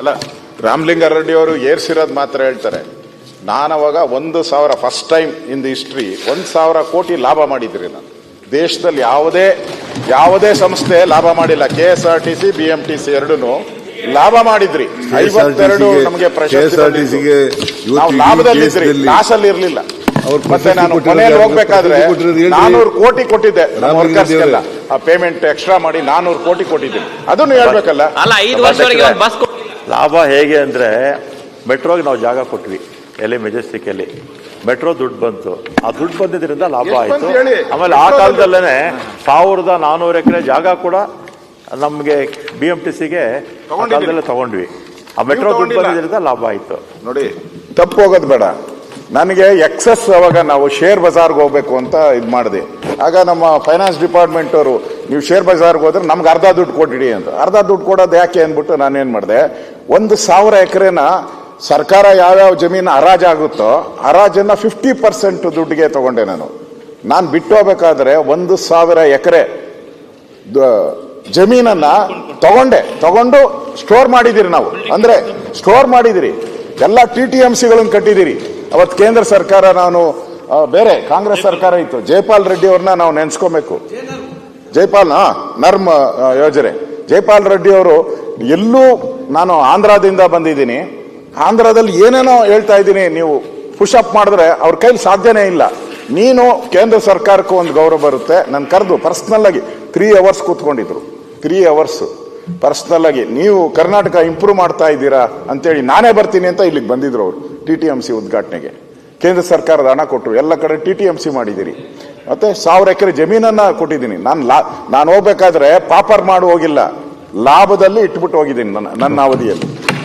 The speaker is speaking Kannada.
ಅಲ್ಲ ರಾಮಲಿಂಗಾರೆಡ್ಡಿ ಅವರು ಏರ್ಸಿರೋದು ಮಾತ್ರ ಹೇಳ್ತಾರೆ. ನಾನು ಅವಾಗ ಒಂದು ಸಾವಿರ first time in the history ಒಂದು ಸಾವಿರ ಕೋಟಿ ಲಾಭ ಮಾಡಿದ್ರಿ ನಾನು. ದೇಶದಲ್ಲಿ ಯಾವುದೇ ಯಾವುದೇ ಸಂಸ್ಥೆ ಲಾಭ ಮಾಡಿಲ್ಲ. K S R T C B M T C ಎರಡೂ ಲಾಭ ಮಾಡಿದ್ರಿ. ಐವತ್ತೆರಡು ನಮಗೆ ಪ್ರಶಸ್ತಿ ನಾವು ಲಾಭದಲ್ಲಿದ್ರಿ. ಲಾಸಲ್ಲಿ ಇರಲಿಲ್ಲ. ಅವ್ರು ಮತ್ತೆ ನಾನು ಮನೆಯಲ್ಲಿ? ಹೋಗ್ಬೇಕಾದ್ರೆ. ನಾನೂರು ಕೋಟಿ ಕೊಟ್ಟಿದ್ದೆ. ವರ್ಕರ್ಸ್ಗೆಲ್ಲ. ಆ ಪೇಮೆಂಟ್ ಎಕ್ಸ್ಟ್ರಾ ಮಾಡಿ ನಾನೂರು ಕೋಟಿ ಕೊಟ್ಟಿದ್ದೀನಿ. ಅದನ್ನು ಹೇಳ್ಬೇಕಲ್ಲ? ಲಾಭ ಹೇಗೆ ಅಂದರೆ ಮೆಟ್ರೋಗೆ ನಾವು ಜಾಗ ಕೊಟ್ವಿ ಎಲ್ಲಿ ಮೆಜೆಸ್ಟಿಕಲ್ಲಿ. ಮೆಟ್ರೋ ದುಡ್ಡು ಬಂತು. ಆ ದುಡ್ಡು ಬಂದಿದ್ದರಿಂದ ಲಾಭ ಆಯಿತು. ಆಮೇಲೆ ಆ ಕಾಲದಲ್ಲೇ ಸಾವಿರದ ನಾನ್ನೂರು ಎಕರೆ ಜಾಗ ಕೂಡ ನಮಗೆ ಬಿ ಎಂ ಟಿ ಸಿಗೆ ಕಾಲದಲ್ಲೇ ತಗೊಂಡ್ವಿ. ಆ ಮೆಟ್ರೋ ದುಡ್ಡು ಬಂದಿದ್ದರಿಂದ ಲಾಭ ಆಯಿತು. ನೋಡಿ ತಪ್ಪು ಹೋಗೋದು ಬೇಡ. ನನಗೆ ಎಕ್ಸಸ್ ಅವಾಗ ನಾವು ಶೇರ್ ಬಜಾರ್ಗೆ ಹೋಗ್ಬೇಕು ಅಂತ ಇದು ಮಾಡಿದೆ. ಆಗ ನಮ್ಮ ಫೈನಾನ್ಸ್ ಡಿಪಾರ್ಟ್ಮೆಂಟ್ ಅವರು, ನೀವು ಶೇರ್ ಬಜಾರ್ಗೆ ಹೋದ್ರೆ ನಮ್ಗೆ ಅರ್ಧ ದುಡ್ಡು ಕೊಟ್ಟಿಡಿ ಅಂತ. ಅರ್ಧ ದುಡ್ಡು ಕೊಡೋದು ಯಾಕೆ ಅಂದ್ಬಿಟ್ಟು ನಾನೇನು ಮಾಡಿದೆ, ಒಂದು ಸಾವಿರ ಎಕರೆನ ಸರ್ಕಾರ ಯಾವ್ಯಾವ ಜಮೀನು ಹರಾಜಾಗುತ್ತೋ ಹರಾಜನ್ನು ಫಿಫ್ಟಿ ಪರ್ಸೆಂಟ್ ದುಡ್ಡಿಗೆ ತಗೊಂಡೆ ನಾನು. ನಾನು ಬಿಟ್ಟು ಹೋಗ್ಬೇಕಾದ್ರೆ ಒಂದು ಸಾವಿರ ಎಕರೆ ಜಮೀನನ್ನು ತಗೊಂಡೆ. ತಗೊಂಡು ಸ್ಟೋರ್ ಮಾಡಿದಿರಿ ನಾವು. ಅಂದರೆ ಸ್ಟೋರ್ ಮಾಡಿದಿರಿ. ಎಲ್ಲ ಟಿ ಟಿ ಎಂ ಸಿಗಳನ್ನು ಕಟ್ಟಿದಿರಿ. ಅವತ್ತು ಕೇಂದ್ರ ಸರ್ಕಾರ ನಾನು ಬೇರೆ ಕಾಂಗ್ರೆಸ್ ಸರ್ಕಾರ ಇತ್ತು. ಜೈಪಾಲ್ ರೆಡ್ಡಿ ಅವ್ರನ್ನ ನಾವು ನೆನೆಸ್ಕೋಬೇಕು. ಜೈಪಾಲ್ ನರ್ಮ್ ಯೋಜನೆ. ಜೈಪಾಲ್ ರೆಡ್ಡಿ ಅವರು ಎಲ್ಲೂ ನಾನು ಆಂಧ್ರದಿಂದ ಬಂದಿದ್ದೀನಿ. ಆಂಧ್ರದಲ್ಲಿ ಏನೇನೋ ಹೇಳ್ತಾ ಇದ್ದೀನಿ, ನೀವು ಪುಷ್ ಮಾಡಿದ್ರೆ ಅವ್ರ ಕೈಲಿ ಸಾಧ್ಯನೇ ಇಲ್ಲ. ನೀನು ಕೇಂದ್ರ ಸರ್ಕಾರಕ್ಕೂ ಒಂದು ಗೌರವ ಬರುತ್ತೆ. ನಾನು ಕರೆದು ಪರ್ಸ್ನಲ್ ಆಗಿ ತ್ರೀ ಅವರ್ಸ್ ಕೂತ್ಕೊಂಡಿದ್ರು. ತ್ರೀ ಅವರ್ಸ್ ಪರ್ಸ್ನಲ್ ಆಗಿ, ನೀವು ಕರ್ನಾಟಕ ಇಂಪ್ರೂವ್ ಮಾಡ್ತಾ ಇದ್ದೀರಾ ಅಂತೇಳಿ ನಾನೇ ಬರ್ತೀನಿ ಅಂತ ಇಲ್ಲಿಗೆ ಬಂದಿದ್ರು ಅವರು ಟಿ ಟಿ ಎಂ ಸಿ ಉದ್ಘಾಟನೆಗೆ. ಕೇಂದ್ರ ಸರ್ಕಾರದ ಹಣ ಕೊಟ್ಟರು, ಎಲ್ಲ ಕಡೆ ಟಿ ಟಿ ಎಂ ಸಿ ಮಾಡಿದ್ದೀರಿ. ಮತ್ತೆ ಸಾವಿರ ಎಕರೆ ಜಮೀನನ್ನ ಕೊಟ್ಟಿದ್ದೀನಿ. ನಾನು ಲಾ, ನಾನು ಹೋಗ್ಬೇಕಾದ್ರೆ ಪಾಪರ್ ಮಾಡಿ ಹೋಗಿಲ್ಲ. ಲಾಭದಲ್ಲಿ ಇಟ್ಬಿಟ್ಟು ಹೋಗಿದ್ದೀನಿ ನನ್ನ ನನ್ನ ಅವಧಿಯಲ್ಲಿ.